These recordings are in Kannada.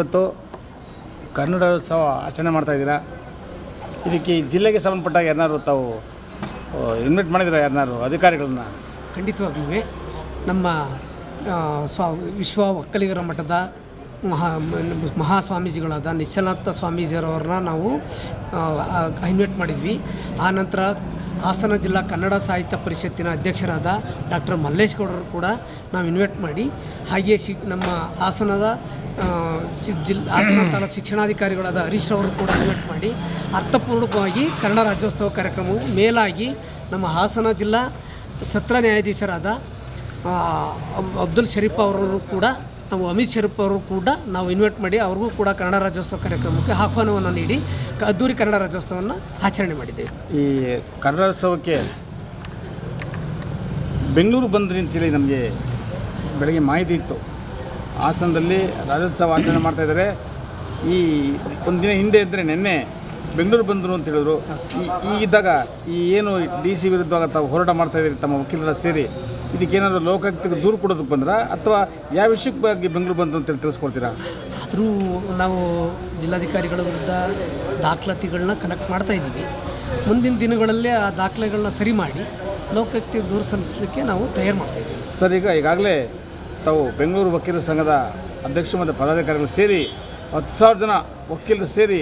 ಇವತ್ತು ಕನ್ನಡೋತ್ಸವ ಆಚರಣೆ ಮಾಡ್ತಾ ಇದ್ದೀರಾ? ಇದಕ್ಕೆ ಜಿಲ್ಲೆಗೆ ಸಂಬಂಧಪಟ್ಟಾಗ ಯಾರನ್ನಾರು ತಾವು ಇನ್ವೈಟ್ ಮಾಡಿದ್ರೆ ಯಾರನ್ನಾರು ಅಧಿಕಾರಿಗಳನ್ನ? ಖಂಡಿತವಾಗ್ಲೂ ನಮ್ಮ ಸ್ವಾ, ವಿಶ್ವ ಒಕ್ಕಲಿಗರ ಮಠದ ಮಹಾ, ಮಹಾಸ್ವಾಮೀಜಿಗಳಾದ ನಿಶ್ಚಲನಾಥ ಸ್ವಾಮೀಜಿಯವರನ್ನ ನಾವು ಇನ್ವೈಟ್ ಮಾಡಿದ್ವಿ. ಆ ನಂತರ ಹಾಸನ ಜಿಲ್ಲಾ ಕನ್ನಡ ಸಾಹಿತ್ಯ ಪರಿಷತ್ತಿನ ಅಧ್ಯಕ್ಷರಾದ ಡಾಕ್ಟರ್ ಮಲ್ಲೇಶ್ ಗೌಡರು ಕೂಡ ನಾವು ಇನ್ವೈಟ್ ಮಾಡಿ. ಹಾಗೆ ಶಿ, ನಮ್ಮ ಹಾಸನದ ಜಿಲ್ ಹಾಸನ ತಾಲೂಕು ಶಿಕ್ಷಣಾಧಿಕಾರಿಗಳಾದ ಹರೀಶ್ ಅವರು ಕೂಡ ಇನ್ವೈಟ್ ಮಾಡಿ ಅರ್ಥಪೂರ್ಣವಾಗಿ ಕನ್ನಡ ರಾಜ್ಯೋತ್ಸವ ಕಾರ್ಯಕ್ರಮವು ಮೇಲಾಗಿ ನಮ್ಮ ಹಾಸನ ಜಿಲ್ಲಾ ಸತ್ರ ನ್ಯಾಯಾಧೀಶರಾದ ಅಬ್- ಅಬ್ದುಲ್ ಶರೀಫ್ ಅವರವರು ಕೂಡ ನಾವು ಅಮಿತ್ ಶರೀಫ್ ಅವರು ಕೂಡ ನಾವು ಇನ್ವೈಟ್ ಮಾಡಿ ಅವ್ರಿಗೂ ಕೂಡ ಕನ್ನಡ ರಾಜ್ಯೋತ್ಸವ ಕಾರ್ಯಕ್ರಮಕ್ಕೆ ಆಹ್ವಾನವನ್ನು ನೀಡಿ ಅದ್ದೂರಿ ಕನ್ನಡ ರಾಜ್ಯೋತ್ಸವವನ್ನು ಆಚರಣೆ ಮಾಡಿದ್ದೇವೆ. ಈ ಕನ್ನಡೋತ್ಸವಕ್ಕೆ ಬೆಂಗಳೂರು ಬಂದ್ರಿ ಅಂತೇಳಿ ನಮಗೆ ಬೆಳಗ್ಗೆ ಮಾಹಿತಿ ಇತ್ತು. ಹಾಸನದಲ್ಲಿ ರಾಜ್ಯೋತ್ಸವ ಆಚರಣೆ ಮಾಡ್ತಾ ಇದ್ದಾರೆ. ಈ ಒಂದು ದಿನ ಹಿಂದೆ ಇದ್ದರೆ ನಿನ್ನೆ ಬೆಂಗಳೂರು ಬಂದರು ಅಂತ ಹೇಳಿದ್ರು. ಈ- ಈಗಿದ್ದಾಗ ಈ ಏನು ಡಿ ಸಿ ವಿರುದ್ಧವಾಗ ತಾವು ಹೋರಾಟ ಮಾಡ್ತಾ ಇದ್ದೀರಿ ತಮ್ಮ ವಕೀಲರ ಸೇರಿ ಇದಕ್ಕೇನಾದ್ರು ಲೋಕಾಯುಕ್ತಕ್ಕೆ ದೂರು ಕೊಡೋದಕ್ಕೆ ಬಂದ್ರ? ಅಥವಾ ಯಾವ ವಿಷಯಕ್ಕೆ ಬಗ್ಗೆ ಬೆಂಗಳೂರು ಬಂದರು ಅಂತೇಳಿ ತಿಳಿಸ್ಕೊಡ್ತೀರಾ? ಆದರೂ ನಾವು ಜಿಲ್ಲಾಧಿಕಾರಿಗಳ ವಿರುದ್ಧ ದಾಖಲಾತಿಗಳನ್ನ ಕಲೆಕ್ಟ್ ಮಾಡ್ತಾ ಇದ್ದೀವಿ. ಮುಂದಿನ ದಿನಗಳಲ್ಲೇ ಆ ದಾಖಲೆಗಳನ್ನ ಸರಿ ಮಾಡಿ ಲೋಕಾಯುಕ್ತಿಗೆ ದೂರು ಸಲ್ಲಿಸಲಿಕ್ಕೆ ನಾವು ತಯಾರು ಮಾಡ್ತಾ ಇದ್ದೀವಿ. ಸರ್ ಈಗ ಈಗಾಗಲೇ ತಾವು ಬೆಂಗಳೂರು ವಕೀಲರ ಸಂಘದ ಅಧ್ಯಕ್ಷ ಮತ್ತು ಪದಾಧಿಕಾರಿಗಳು ಸೇರಿ ಹತ್ತು ಸಾವಿರ ಜನ ವಕೀಲರು ಸೇರಿ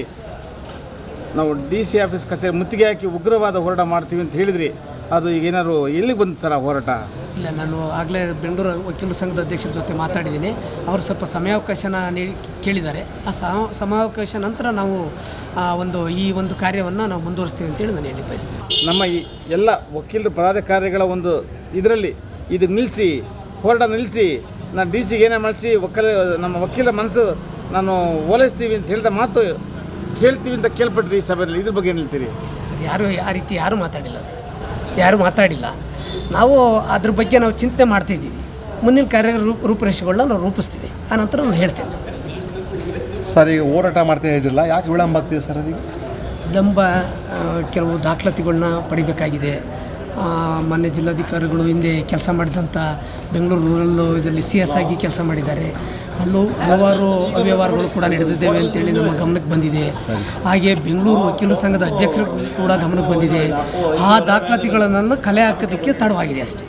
ನಾವು ಡಿ ಸಿ ಆಫೀಸ್ ಕಚೇರಿ ಮುತ್ತಿಗೆ ಹಾಕಿ ಉಗ್ರವಾದ ಹೋರಾಟ ಮಾಡ್ತೀವಿ ಅಂತ ಹೇಳಿದ್ರಿ. ಅದು ಈಗ ಏನಾದ್ರು ಎಲ್ಲಿಗೆ ಬಂತು ಸರ್ ಹೋರಾಟ? ಇಲ್ಲ ನಾನು ಆಗಲೇ ಬೆಂಗಳೂರು ವಕೀಲರ ಸಂಘದ ಅಧ್ಯಕ್ಷರ ಜೊತೆ ಮಾತಾಡಿದ್ದೀನಿ. ಅವರು ಸ್ವಲ್ಪ ಸಮಯಾವಕಾಶನ ನೀಡಿ ಕೇಳಿದ್ದಾರೆ. ಆ ಸಮ ಸಮಯಾವಕಾಶ ನಂತರ ನಾವು ಆ ಒಂದು ಈ ಒಂದು ಕಾರ್ಯವನ್ನು ನಾವು ಮುಂದುವರಿಸ್ತೀವಿ ಅಂತೇಳಿ ನಾನು ಹೇಳಿ ಬಯಸ್ತೀನಿ. ನಮ್ಮ ಈ ಎಲ್ಲ ವಕೀಲರ ಪದಾಧಿಕಾರಿಗಳ ಒಂದು ಇದರಲ್ಲಿ ಇದು ನಿಲ್ಲಿಸಿ ಹೋರಾಟ ನಿಲ್ಲಿಸಿ ನಾನು ಡಿ ಸಿಗೆ ಏನೇ ಮಾಡಿಸಿ ವಕೀಲ ನಮ್ಮ ವಕೀಲ ಮನಸ್ಸು ನಾನು ಓಲೈಸ್ತೀವಿ ಅಂತ ಹೇಳಿದ ಮಾತು ಕೇಳ್ತೀವಿ ಅಂತ ಕೇಳ್ಪಟ್ರಿ ಈ ಸಭೆಯಲ್ಲಿ. ಇದ್ರ ಬಗ್ಗೆ ಏನು ಹೇಳ್ತೀರಿ? ಸರ್ ಯಾರು ಆ ರೀತಿ ಯಾರೂ ಮಾತಾಡಿಲ್ಲ ಸರ್. ಯಾರೂ ಮಾತಾಡಿಲ್ಲ. ನಾವು ಅದ್ರ ಬಗ್ಗೆ ನಾವು ಚಿಂತೆ ಮಾಡ್ತಿದ್ದೀವಿ. ಮುಂದಿನ ಕಾರ್ಯ ರೂಪ ರೂಪರೇಷೆಗಳನ್ನ ನಾವು ರೂಪಿಸ್ತೀವಿ. ಆ ನಂತರ ನಾನು ಹೇಳ್ತೇನೆ. ಸರ್ ಈಗ ಹೋರಾಟ ಮಾಡ್ತಾ ಇದ್ದಿಲ್ಲ. ಯಾಕೆ ವಿಳಂಬ ಆಗ್ತಿದೆ ಸರ್ ಅದಕ್ಕೆ ವಿಳಂಬ ಕೆಲವು ದಾಖಲಾತಿಗಳನ್ನ ಪಡಿಬೇಕಾಗಿದೆ. ಮಾನ್ಯ ಜಿಲ್ಲಾಧಿಕಾರಿಗಳು ಹಿಂದೆ ಕೆಲಸ ಮಾಡಿದಂಥ ಬೆಂಗಳೂರು ರೂರಲ್ಲು ಇದರಲ್ಲಿ ಸಿ ಎಸ್ ಆಗಿ ಕೆಲಸ ಮಾಡಿದ್ದಾರೆ. ಅಲ್ಲೂ ಹಲವಾರು ಅವ್ಯವಹಾರಗಳು ಕೂಡ ನಡೆದಿದ್ದೇವೆ ಅಂತೇಳಿ ನಮ್ಮ ಗಮನಕ್ಕೆ ಬಂದಿದೆ. ಹಾಗೆ ಬೆಂಗಳೂರು ವಕೀಲರ ಸಂಘದ ಅಧ್ಯಕ್ಷರು ಕೂಡ ಗಮನಕ್ಕೆ ಬಂದಿದೆ. ಆ ದಾಖಲಾತಿಗಳನ್ನು ಕಲೆ ಹಾಕೋದಕ್ಕೆ ತಡವಾಗಿದೆ ಅಷ್ಟೇ.